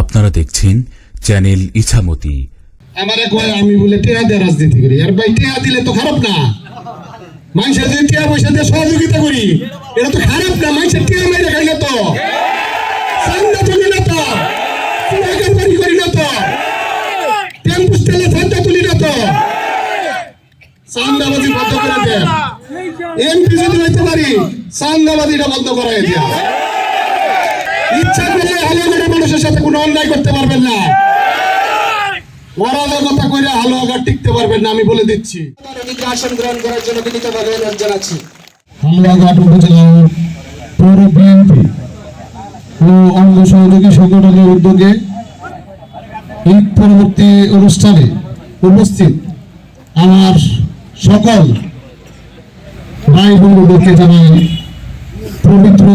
আপনারা দেখছেন চ্যানেল ইছামতি। আমারে কয়, আমি বলে টেহা দিয়ে রাজনীতি করি। আর ভাই টেহা দিলে তো খারাপ না। মানুষের যদি টেহা পয়সা দিয়ে সহযোগিতা করি, এটা তো খারাপ না। মানুষের টেহা মেরে খাইলে তো। চান্দা তুলি না তো। চুরাগার বাড়ি করি না তো। টেম্পু স্টেলে চান্দা তুলি না তো। চান্দাবাজি বন্ধ করে দেন। এমপি যদি হইতে পারি, চান্দাবাজিটা বন্ধ করাই দিয়া। ইচ্ছা করলে আলোগড়ে মানুষের সাথে কোনো অন্যায় করতে পারবেন না। ওরাদের কথা কইরা হালো আগার টিকতে পারবেন না আমি বলে দিচ্ছি। আসন গ্রহণ করার জন্য বিনীতভাবে অনুরোধ জানাচ্ছি। হালুয়াঘাট উপজেলার পৌর বিএনপি ও অঙ্গ সহযোগী সংগঠনের উদ্যোগে ঈদ পরবর্তী অনুষ্ঠানে উপস্থিত আমার সকল ভাই বন্ধুদেরকে জানাই পবিত্র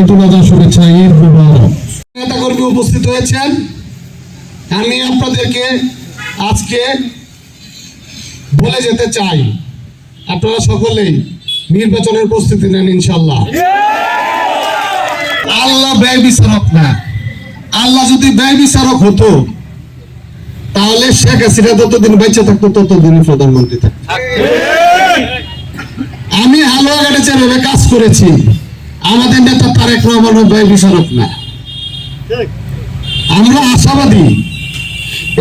ঈদুল আজহা শুভেচ্ছা ঈদ মুবারক। নেতা কর্মী উপস্থিত হয়েছেন। আমি আপনাদেরকে আজকে বলে যেতে চাই। আপনারা সকলেই নির্বাচনের প্রস্তুতি নেন ইনশাল্লাহ আল্লাহ ব্যয় বিচারক না। আল্লাহ যদি ব্যয় বিচারক হতো, তাহলে শেখ হাসিনা যতদিন বেঁচে থাকতো ততদিন প্রধানমন্ত্রী থাকতো। আমি হালুয়াঘাটে যেভাবে কাজ করেছি আমাদের নেতা তারেক রহমানও ব্যয় বিচারক না। আমরা আশাবাদী,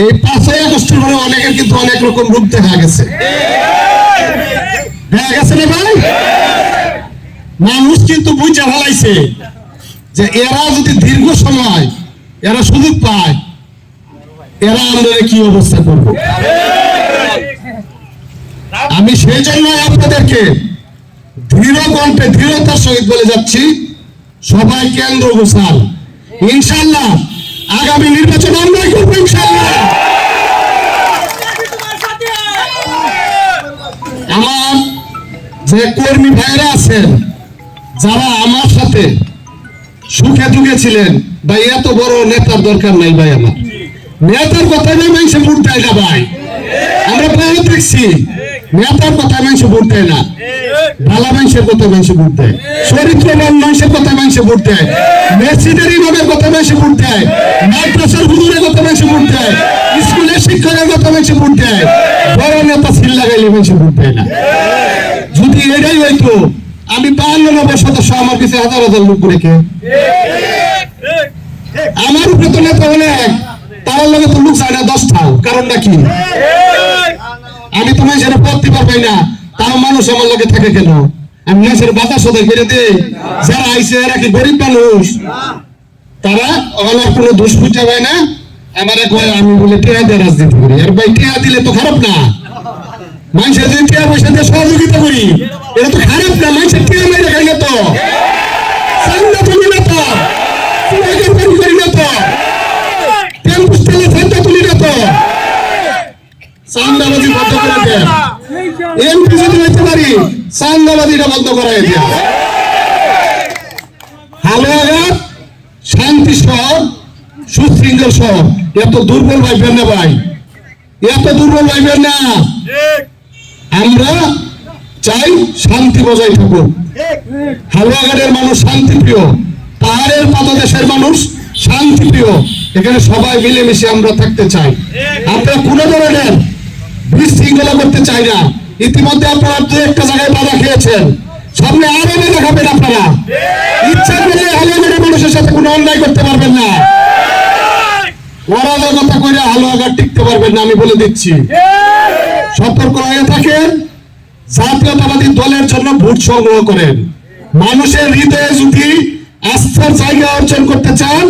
এই পাঁচই আগস্টের পরে অনেকের কিন্তু অনেক রকম রূপ দেখা গেছে। দেখা গেছে না ভাই? মানুষ কিন্তু বুঝে ফেলাইছে যে এরা যদি দীর্ঘ সময় এরা সুযোগ পায়, এরা আমাদের কি অবস্থা করবে? আমি সেই জন্য আপনাদেরকে দৃঢ় কণ্ঠে, দৃঢ়তার সহিত বলে যাচ্ছি, সবাই কেন্দ্র গোসাল ইনশাল্লাহ আগামী নির্বাচন আমরাই করব ইনশাল্লাহ আমার যে কর্মী ভাইরা আছেন, যারা আমার সাথে সুখে দুঃখে ছিলেন, ভাই, এত বড় নেতার দরকার নাই ভাই আমার। নেতার কথা না মানুষে ভোট দেয় না ভাই। আমরা বহুত দেখছি, নেতার কথা মানুষে ভোট দেয় না। ভালা মানুষের কথা মানুষে ভোট দেয়। চরিত্রবান মানুষের কথা মানুষে ভোট দেয়। মেসিদের ইমামের কথা মানুষে ভোট দেয়। মাদ্রাসার হুজুরের কথা মানুষে ভোট দেয়। স্কুলের শিক্ষকের কথা মানুষে ভোট দেয়। বড় নেতা সিল লাগাইলে মানুষে ভোট দেয় না। যদি এটাই হইতো, আমি বাহান্ন নব্বই সদস্য আমার কাছে হাজার হাজার লোক রেখে আমার উপরে তো নেতা অনেক। তার লগে তো লোক চায় না দশটাও কারণটা কি? আমি তো মানুষের পড়তে পারবাই না। তাও মানুষ আমার লগে থাকে কেন? আমি বাতাস ওদের করে দিই যারা আইসে এরা কি গরিব মানুষ? তারা আমার কোনো দোষ খুঁজে না? আমার কয় আমি বলে টেহা দিয়ে রাজনীতি করি। আর ভাই টেহা দিলে তো খারাপ না। মানুষের যদি পয়সা দিয়ে সহযোগিতা করি, এটা তো খারাপ না। মানুষের মেরে তো। চান্দা তুলি না তো। চুরাগার করি না তো। তুলি না তো। বন্ধ করে দেন। শান্তি শহর সুশৃঙ্খল শহর এত দুর্বল ভাইবেন না ভাই। এত দুর্বল ভাইবেন না। আমরা চাই শান্তি বজায় থাকুক। হালুয়াঘাটের মানুষ শান্তিপ্রিয় পাহাড়ের পাদদেশের মানুষ শান্তিপ্রিয় এখানে সবাই মিলেমিশে আমরা থাকতে চাই। আপনারা কোনো ধরনের বিশৃঙ্খলা করতে চাই না। ইতিমধ্যে আপনারা দু একটা জায়গায় বাধা খেয়েছেন সামনে আরও বাধা খাবেন আপনারা। ইচ্ছা করলে হালুয়াঘাটের মানুষের সাথে কোনো অন্যায় করতে পারবেন না। হালুয়াঘাট টিকতে পারবেন না, আমি বলে দিচ্ছি। সতর্ক হয়ে থাকেন, জাতীয়তাবাদী দলের জন্য ভোট সংগ্রহ করেন। মানুষের হৃদয়ে যদি আস্থার জায়গা অর্জন করতে চান,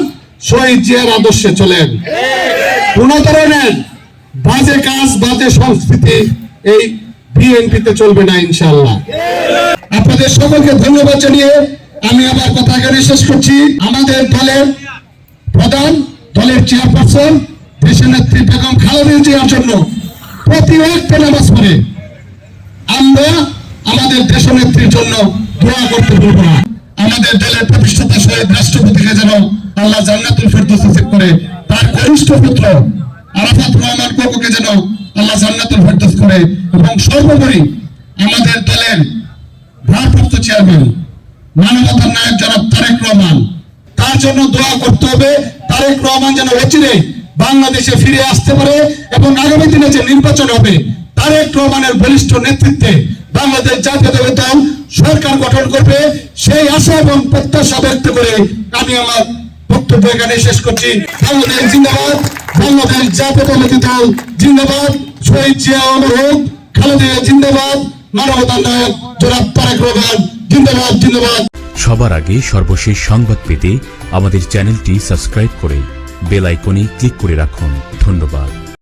শহীদ জিয়ার আদর্শে চলেন। কোন ধরনের? বাজে কাজ বাজে সংস্কৃতি, এই বিএনপিতে চলবে না ইনশাল্লাহ আপনাদের সকলকে ধন্যবাদ জানিয়ে আমি আবার কথা এখানে শেষ করছি। আমাদের দলের প্রধান, দলের চেয়ারপারসন, দেশের নেত্রী বেগম খালেদা জিয়ার জন্য প্রতি ওয়াক্তে নামাজ পড়ে। আমরা আমাদের দেশনেত্রীর জন্য দোয়া করতে ভুলব না। আমাদের দলের প্রতিষ্ঠাতা শহীদ রাষ্ট্রপতিকে যেন আল্লাহ জান্নাতুল ফেরদৌস করে। তার কনিষ্ঠ পুত্র আরাফাত রহমান যেন আল্লাহ জান্নাতুল ফেরদৌস করে। এবং সর্বোপরি আমাদের দলের ভারপ্রাপ্ত চেয়ারম্যান মানবতার নায়ক জনাব তারেক রহমান। তার জন্য দোয়া করতে হবে, তারেক রহমান যেন অচিরে বাংলাদেশে ফিরে আসতে পারে এবং আগামী দিনে যে নির্বাচন হবে, তারেক রহমানের বলিষ্ঠ নেতৃত্বে বাংলাদেশ জাতীয়তাবাদী দল সরকার গঠন করবে। সেই আশা এবং প্রত্যাশা ব্যক্ত করে আমি আমার বক্তব্য এখানে শেষ করছি। বাংলাদেশ জিন্দাবাদ। বাংলাদেশ দল জিন্দাবাদ। শহীদ জিয়া হোক জিন্দাবাদ। মানবতার নায়ক রহমান জিন্দাবাদ জিন্দাবাদ। সবার আগে সর্বশেষ সংবাদ পেতে আমাদের চ্যানেলটি সাবস্ক্রাইব করে বেল আইকনে ক্লিক করে রাখুন। ধন্যবাদ।